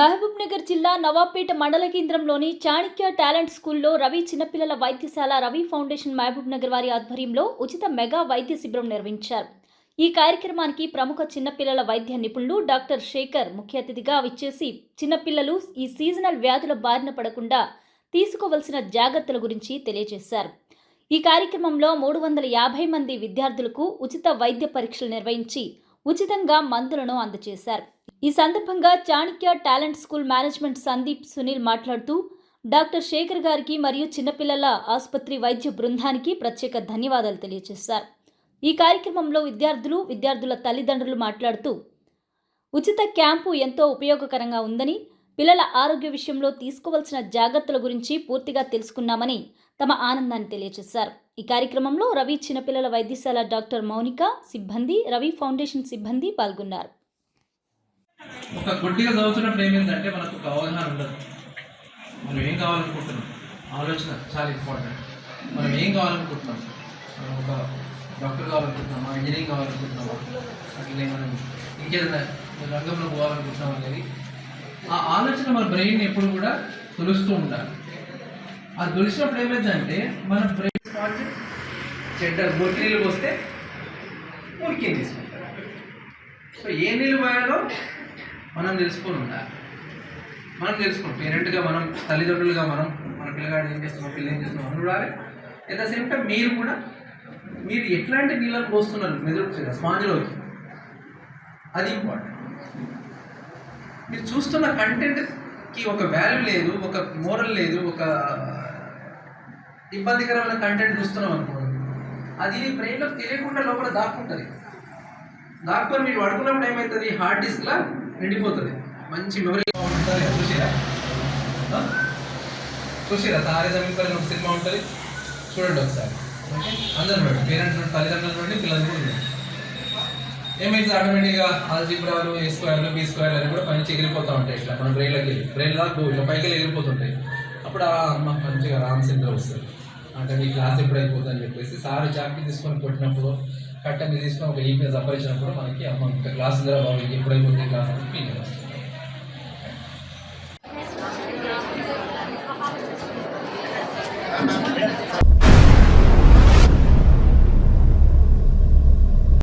మహబూబ్ నగర్ జిల్లా నవాబ్పేట మండల కేంద్రంలోని చాణక్య టాలెంట్ స్కూల్లో రవి చిన్నపిల్లల వైద్యశాల రవి ఫౌండేషన్ మహబూబ్ నగర్ వారి ఆధ్వర్యంలో ఉచిత మెగా వైద్య శిబిరం నిర్వహించారు. ఈ కార్యక్రమానికి ప్రముఖ చిన్నపిల్లల వైద్య నిపుణులు డాక్టర్ శేఖర్ ముఖ్య అతిథిగా విచ్చేసి చిన్నపిల్లలు ఈ సీజనల్ వ్యాధుల బారిన పడకుండా తీసుకోవలసిన జాగ్రత్తల గురించి తెలియజేశారు. ఈ కార్యక్రమంలో మూడు వందల యాభై మంది విద్యార్థులకు ఉచిత వైద్య పరీక్షలు నిర్వహించి ఉచితంగా మందులను అందజేశారు. ఈ సందర్భంగా Chanakya talent school management Sandeep Sunil మాట్లాడుతూ డాక్టర్ శేఖర్ గారికి మరియు చిన్నపిల్లల ఆసుపత్రి వైద్య బృందానికి ప్రత్యేక ధన్యవాదాలు తెలియజేశారు. ఈ కార్యక్రమంలో విద్యార్థులు విద్యార్థుల తల్లిదండ్రులు మాట్లాడుతూ ఉచిత క్యాంపు ఎంతో ఉపయోగకరంగా ఉందని పిల్లల ఆరోగ్య విషయంలో తీసుకోవాల్సిన జాగ్రత్తల గురించి పూర్తిగా తెలుసుకున్నామని తమ ఆనందాన్ని తెలియజేశారు. ఈ కార్యక్రమంలో రవి చిన్నపిల్లల వైద్యశాల డాక్టర్ మౌనిక సిబ్బంది రవి ఫౌండేషన్ సిబ్బంది పాల్గొన్నారు. ఒక గుడ్డిగా చదువుతున్నప్పుడు ఏమైందంటే మనకు ఒక అవగాహన ఉండదు. మనం ఏం కావాలనుకుంటున్నాం? ఆలోచన చాలా ఇంపార్టెంట్ మనం ఏం కావాలనుకుంటున్నాం? మనం ఒక డాక్టర్ కావాలనుకుంటున్నామా? ఇంజనీరింగ్ కావాలనుకుంటున్నామా? అట్లనే మనం ఇంకేదైనా రంగంలో పోవాలనుకుంటున్నాం అనేది ఆ ఆలోచన మన బ్రెయిన్ ఎప్పుడు కూడా తొలుస్తూ ఉండాలి ఆ తొలిసినప్పుడు ఏమైందంటే మన బ్రెయిన్ స్పాంజ్ చెడ్డ గొట్టి నీళ్ళు పోస్తే మురికి తీసుకుంటారు. సో ఏ నీళ్ళు పోయాలో మనం తెలుసుకొని ఉండాలి. మనం తెలుసుకోండి పేరెంట్గా మనం తల్లిదండ్రులుగా మనం మన పిల్లగాడు ఏం చేస్తున్నాం పిల్లలు ఏం చేస్తున్నాం అని చూడాలి. ఎట్ ద సేమ్ టైం మీరు కూడా మీరు ఎట్లాంటి నీళ్ళని పోస్తున్నారు మెదడు స్పాంజ్లోకి అది ఇంపార్టెంట్ మీరు చూస్తున్న కంటెంట్కి ఒక వాల్యూ లేదు ఒక మోరల్ లేదు ఒక ఇబ్బందికరమైన కంటెంట్ చూస్తున్నాం అనుకోండి అది బ్రెయిన్లో తెలియకుండా లోపల దాక్కుంటుంది. దాక్కుని మీరు పడుకున్నప్పుడు ఏమవుతుంది హార్డ్ డిస్క్లా నిండిపోతుంది. మంచి మెమరీ ఉంటుంది. చూసిరా? చూసిరా? తారే జమీన్ ఒక సినిమా ఉంటుంది. చూడండి ఒకసారి. ఓకే? అందరూ చూడండి. పేరెంట్స్ తల్లిదండ్రులు చూడండి పిల్లలు కూడా చూడండి. ఏమైతే ఆటోమేటిక్గా ఆల్జీబ్రాలు ఏ స్క్వేర్లు బీ స్క్వేర్ అని కూడా పైనుంచి ఎగిరిపోతూ ఉంటాయి ఇట్లా. మనం బ్రెయిన్లోకి వెళ్ళి బ్రెయిన్ దాకా ఇట్లా పైకి ఎగిరిపోతుంటాయి. అప్పుడు ఆ అమ్మ మంచిగా రామ్ సింగ్ వస్తుంది. అంటే మీ క్లాస్ ఎప్పుడు అయిపోతుందని చెప్పేసి సార్ చాకి తీసుకొని కొట్టినప్పుడు కట్ట మీద తీసుకొని ఒక ఈపీ సంపాదించినప్పుడు మనకి అమ్మ ఇంకా క్లాస్ ఉందా బాబు ఎప్పుడైపోతుంది క్లాస్ అని ఫీల్ వస్తుంది.